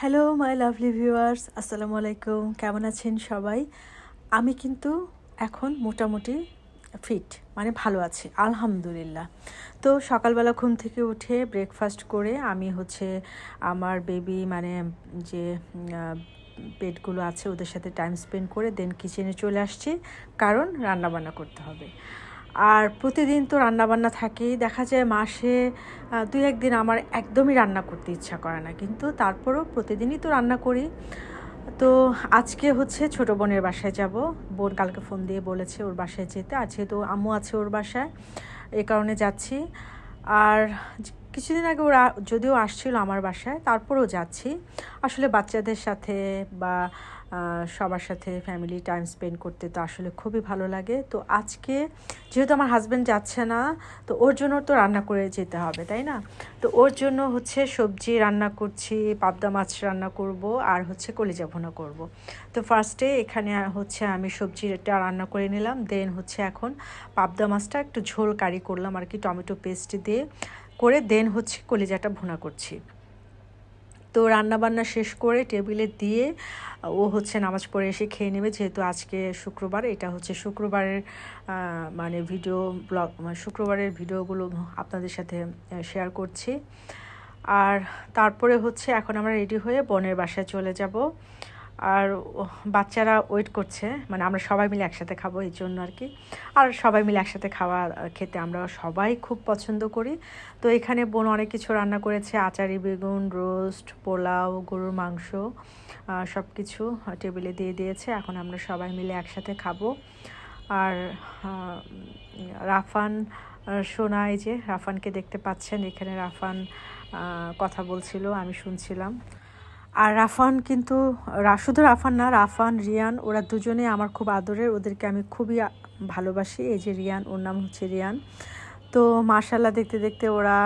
Hello my lovely viewers আসসালামু আলাইকুম কেমন আছেন সবাই? আমি কিন্তু এখন মোটামুটি ফিট মানে ভালো আছি, আলহামদুলিল্লাহ। তো সকালবেলা ঘুম থেকে উঠে ব্রেকফাস্ট করে আমি হচ্ছে আমার বেবি মানে যে পেটগুলো আছে ওদের সাথে টাইম স্পেন্ড করে দেন কিচেনে চলে আসছি। কারণ রান্নাবান্না করতে হবে। আর প্রতিদিন তো রান্নাবান্না থাকেই। দেখা যায় মাসে দুই একদিন আমার একদমই রান্না করতে ইচ্ছা করে না। কিন্তু তারপরও প্রতিদিনই তো রান্না করি। তো আজকে হচ্ছে ছোট বোনের বাসায় যাব। বোন কালকে ফোন দিয়ে বলেছে ওর বাসায় যেতে। আর যেহেতু আম্মু আছে ওর বাসায়, এ কারণে যাচ্ছি। আর কিছুদিন আগে ওরা যদিও আসছিল আমার বাসায়, তারপরেও যাচ্ছি। আসলে বাচ্চাদের সাথে বা সবার সাথে ফ্যামিলি টাইম স্পেন্ড করতে তো আসলে খুবই ভালো লাগে। তো আজকে যেহেতু আমার হাজব্যান্ড যাচ্ছে না, তো ওর জন্য তো রান্না করে যেতে হবে, তাই না? তো ওর জন্য হচ্ছে সবজি রান্না করছি, পাবদা মাছ রান্না করব, আর হচ্ছে কলিজা ভুনা করব। তো ফার্স্টে এখানে হচ্ছে আমি সবজিটা রান্না করে নিলাম দেন হচ্ছে এখন পাবদা মাছটা একটু ঝোল কারি করলাম আর কি, টমেটো পেস্ট দিয়ে। করে দেন হচ্ছে কলিজাটা ভুনা করছি। তো রান্নাবান্না শেষ করে টেবিলে দিয়ে, ও হচ্ছে নামাজ পড়ে এসে খেয়ে নেবে, যেহেতু আজকে শুক্রবার, এটা হচ্ছে শুক্রবারের মানে ভিডিও ব্লগ মানে শুক্রবারের ভিডিওগুলো আপনাদের সাথে শেয়ার করছি। আর তারপরে হচ্ছে এখন আমরা রেডি হয়ে বনের বাসায় চলে যাব। আর বাচ্চারা ওয়েট করছে। মানে আমরা সবাই মিলে একসাথে খাব, এই জন্য আর কি। আর সবাই মিলে একসাথে খাওয়া খেতে আমরা সবাই খুব পছন্দ করি। তো এখানে বোন অনেক কিছু রান্না করেছে। আচারি, বেগুন রোস্ট পোলাও, গরুর মাংস সব কিছু টেবিলে দিয়ে দিয়েছে। এখন আমরা সবাই মিলে একসাথে খাব। আর রাফান সোনা, এই যে রাফানকে দেখতে পাচ্ছেন। এখানে রাফান কথা বলছিল, আমি শুনছিলাম। আর রাফান কিন্তু শুধু রাফান না, রাফান, রিয়ান, ওরা দুজনে আমার খুব আদরের, ওদেরকে আমি খুবই ভালোবাসি। এই যে রিয়ান, ওর নাম হচ্ছে রিয়ান। তো মার্শাল্লাহ দেখতে দেখতে ওরা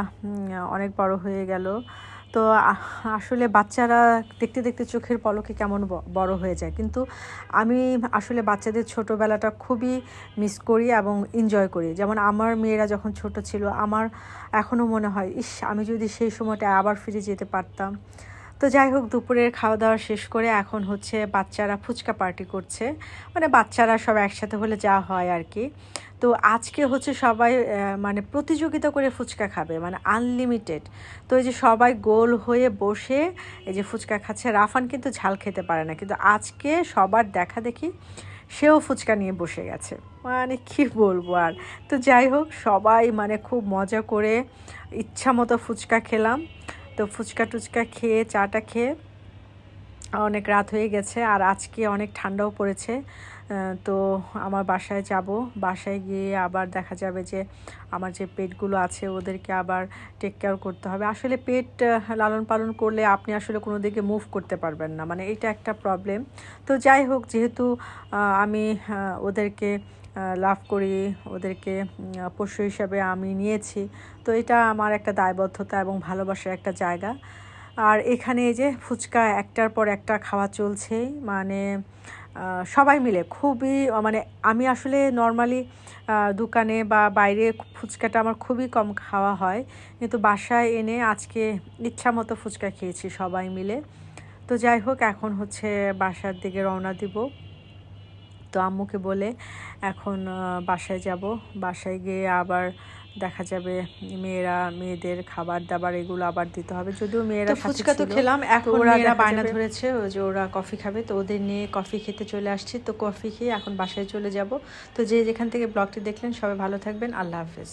অনেক বড় হয়ে গেল। তো আসলে বাচ্চারা দেখতে দেখতে চোখের পলকে কেমন বড় হয়ে যায়। কিন্তু আমি আসলে বাচ্চাদের ছোটোবেলাটা খুবই মিস করি এবং এনজয় করি। যেমন আমার মেয়েরা যখন ছোট ছিল, আমার এখনও মনে হয়, ইস, আমি যদি সেই সময়টা আবার ফিরে যেতে পারতাম। তো যাই হোক, দুপুরের খাওয়া দাওয়া শেষ করে এখন হচ্ছে বাচ্চারা ফুচকা পার্টি করছে। মানে বাচ্চারা সব একসাথে হলে যা হয় আর কি। তো আজকে হচ্ছে সবাই মানে প্রতিযোগিতা করে ফুচকা খাবে মানে আনলিমিটেড তো এই যে সবাই গোল হয়ে বসে এই যে ফুচকা খাচ্ছে, রাফান কিন্তু ঝাল খেতে পারে না। কিন্তু আজকে সবার দেখা দেখি সেও ফুচকা নিয়ে বসে গেছে। মানে কি বলব আর? তো যাই হোক, সবাই মানে খুব মজা করে ইচ্ছা মতো ফুচকা খেলাম। তো ফুচকা টুচকা খেয়ে, চাটা খেয়ে, অনেক রাত হয়ে গেছে আর আজকে অনেক ঠান্ডাও পড়েছে। তো আমার বাসায় যাব। বাসায় গিয়ে আবার দেখা যাবে যে আমার যে পেটগুলো আছে ওদেরকে আবার টেক কেয়ার করতে হবে। আসলে পেট লালন পালন করলে আপনি আসলে কোনো দিকে মুভ করতে পারবেন না। মানে এটা একটা প্রবলেম তো যাই হোক, যেহেতু আমি ওদেরকে লাভ করি, ওদেরকে পশু হিসাবে আমি নিয়েছি, তো এটা আমার একটা দায়বদ্ধতা এবং ভালোবাসার একটা জায়গা। আর এখানে এই যে ফুচকা একটার পর একটা খাওয়া চলছে মানে সবাই মিলে খুবই মানে আমি আসলে নর্মালি দোকানে বা বাইরে ফুচকাটা আমার খুবই কম খাওয়া হয়। কিন্তু বাসায় এনে আজকে ইচ্ছা মতো ফুচকা খেয়েছি সবাই মিলে। তো যাই হোক, এখন হচ্ছে বাসার দিকে রওনা দিব। তো আম্মুকে বলে এখন বাসায় যাব। বাসায় গিয়ে আবার দেখা যাবে মেয়েরা মেয়েদের খাবার দাবার এগুলো আবার দিতে হবে। যদিও মেয়েরা ফুচকা তো খেলাম, এখন ওরা বায়না ধরেছে যে ওরা কফি খাবে তো ওদের নিয়ে কফি খেতে চলে আসছি। তো কফি খেয়ে এখন বাসায় চলে যাব। তো যে যেখান থেকে ব্লগটি দেখলেন সবাই ভালো থাকবেন। আল্লাহ হাফেজ।